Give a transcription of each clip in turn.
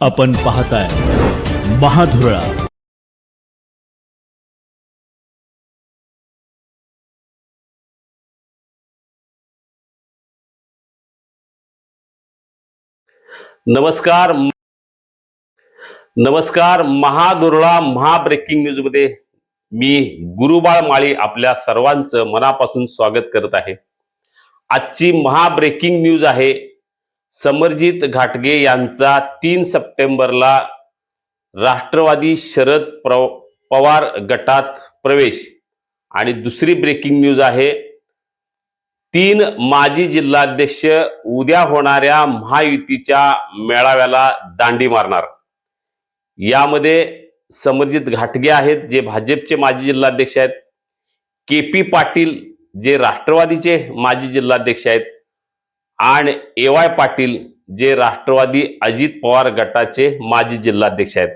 आपण पाहताय महाधुरळा. नमस्कार. नमस्कार. महादुर्ळा महाब्रेकिंग न्यूजमध्ये मी गुरुबाळ माळी आपल्या सर्वांचं मनापासून स्वागत करत आहे. आजची महाब्रेकिंग न्यूज आहे समरजित घाटगे यांचा तीन सप्टेंबरला राष्ट्रवादी शरद प्र पवार गटात प्रवेश. आणि दुसरी ब्रेकिंग न्यूज आहे तीन माजी जिल्हाध्यक्ष उद्या होणाऱ्या महायुतीच्या मेळाव्याला दांडी मारणार. यामध्ये समरजित घाटगे आहेत जे भाजपचे माजी जिल्हाध्यक्ष आहेत. के पी पाटील जे राष्ट्रवादीचे माजी जिल्हाध्यक्ष आहेत. आणि ए वाय पाटील जे राष्ट्रवादी अजित पवार गटाचे माजी जिल्हाध्यक्ष आहेत.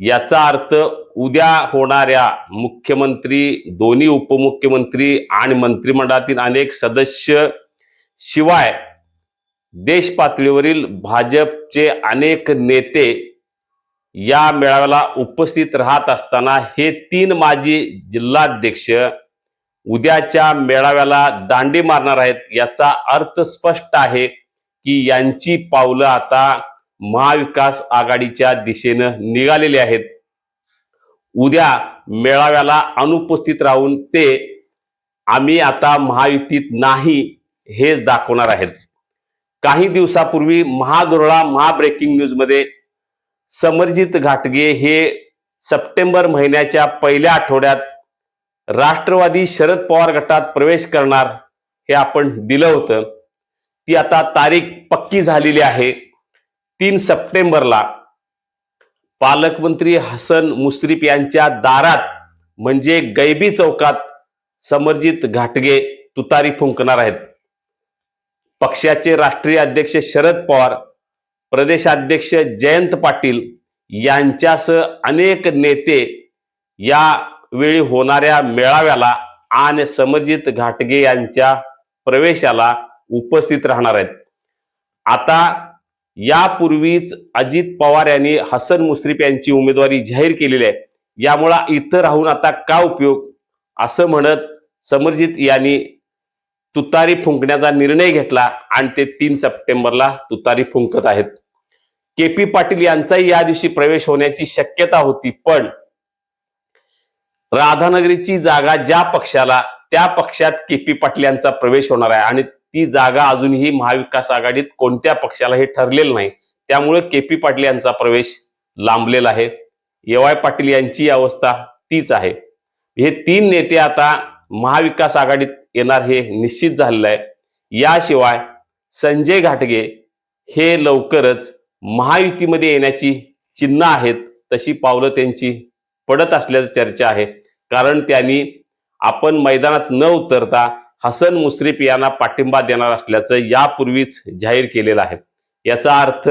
याचा अर्थ उद्या होणाऱ्या मुख्यमंत्री दोन्ही उपमुख्यमंत्री आणि मंत्रिमंडळातील अनेक सदस्य शिवाय देश पातळीवरील भाजपचे अनेक नेते या मेळाव्याला उपस्थित राहत असताना हे तीन माजी जिल्हाध्यक्ष उद्याच्या मेळाव्याला दांडी मारणार आहेत याचा अर्थ स्पष्ट आहे की यांची पावलं आता महाविकास आघाडीच्या दिशेनं निघालेली आहेत. उद्या मेळाव्याला अनुपस्थित राहून ते आम्ही आता महायुतीत नाही हेच दाखवणार आहेत. काही दिवसापूर्वी महादुरळा महाब्रेकिंग न्यूजमध्ये समरजित घाटगे हे सप्टेंबर महिन्याच्या पहिल्या आठवड्यात राष्ट्रवादी शरद पवार गटात प्रवेश करणार हे आपण दिलं होतं. ती आता तारीख पक्की झालेली आहे. तीन सप्टेंबरला पालकमंत्री हसन मुश्रीफ यांच्या दारात म्हणजे गैबी चौकात समरजित घाटगे तुतारी फुंकणार आहेत. पक्षाचे राष्ट्रीय अध्यक्ष शरद पवार प्रदेशाध्यक्ष जयंत पाटील यांच्यासह अनेक नेते या वेळी होणाऱ्या मेळाव्याला आणि समरजित घाटगे यांच्या प्रवेशाला उपस्थित राहणार आहेत. आता यापूर्वीच अजित पवार यांनी हसन मुश्रीफ यांची उमेदवारी जाहीर केलेली आहे. यामुळे इथं राहून आता का उपयोग? असं म्हणत समरजित यांनी तुतारी फुंकण्याचा निर्णय घेतला आणि ते तीन सप्टेंबरला तुतारी फुंकत आहेत. के पी पाटील यांचाही या दिवशी प्रवेश होण्याची शक्यता होती पण राधानगरीची जागा ज्या पक्षाला त्या पक्षात के पी पाटील यांचा प्रवेश होणार आहे आणि ती जागा अजूनही महाविकास आघाडीत कोणत्या पक्षाला हे ठरलेलं नाही त्यामुळे के पी पाटील यांचा प्रवेश लांबलेला आहे. येवाय पाटील यांची अवस्था तीच आहे. हे तीन नेते आता महाविकास आघाडीत येणार हे निश्चित झालेलं आहे. याशिवाय संजय घाटगे हे लवकरच महायुतीमध्ये येण्याची चिन्ह आहेत तशी पावलं त्यांची पडत असल्याची चर्चा आहे. कारण त्यांनी आपण मैदानात न उतरता हसन मुश्रीफ यांना पाठिंबा देणार असल्याचं यापूर्वीच जाहीर केलेलं आहे. याचा अर्थ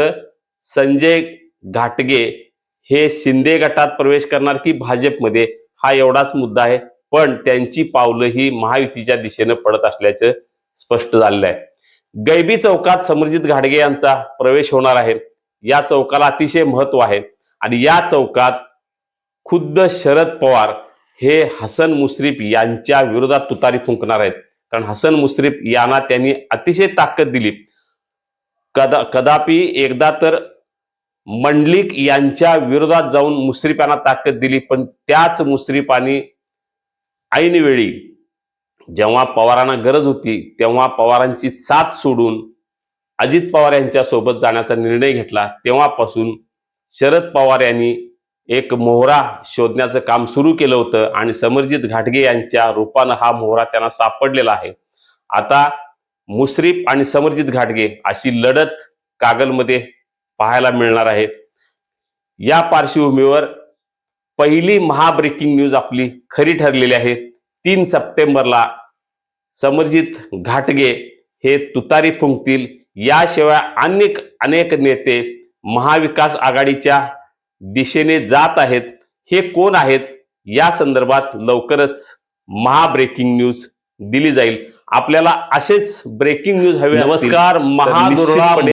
संजय घाटगे हे शिंदे गटात प्रवेश करणार की भाजपमध्ये हा एवढाच मुद्दा आहे. पण त्यांची पावलं ही महायुतीच्या दिशेनं पडत असल्याचं स्पष्ट झालेलं आहे. गैबी चौकात समरजित घाडगे यांचा प्रवेश होणार आहे. या चौकाला अतिशय महत्त्व आहे. आणि या चौकात खुद्द शरद पवार हे हसन मुश्रीफ यांच्या विरोधात तुतारी फुंकणार आहेत. कारण हसन मुश्रीफ यांना त्यांनी अतिशय ताकद दिली. कदा कदापि एकदा तर मंडलिक यांच्या विरोधात जाऊन मुश्रीफ यांना ताकद दिली पण त्याच मुश्रीफांनी ऐनवेळी जेव्हा पवारांना गरज होती तेव्हा पवारांची साथ सोडून अजित पवार यांच्यासोबत जाण्याचा निर्णय घेतला. तेव्हापासून शरद पवार यांनी एक मोहरा शोधण्याचं काम सुरू केलं होतं आणि समरजित घाटगे यांच्या रूपानं हा मोहरा त्यांना सापडलेला आहे. आता मुश्रीफ आणि समरजित घाटगे अशी लढत कागलमध्ये पाहायला मिळणार आहे. या पार्श्वभूमीवर पहिली महाब्रेकिंग न्यूज आपली खरी ठरलेली आहे. तीन सप्टेंबरला समरजित घाटगे हे तुतारी फुंकतील. याशिवाय अनेक अनेक नेते महाविकास आघाडीच्या दिशेने जात आहेत हे कोण आहेत? या संदर्भात लवकरच महाब्रेकिंग न्यूज दिली जाईल. आपल्याला असेच ब्रेकिंग न्यूज हवे नमस्कार निश्चितपणे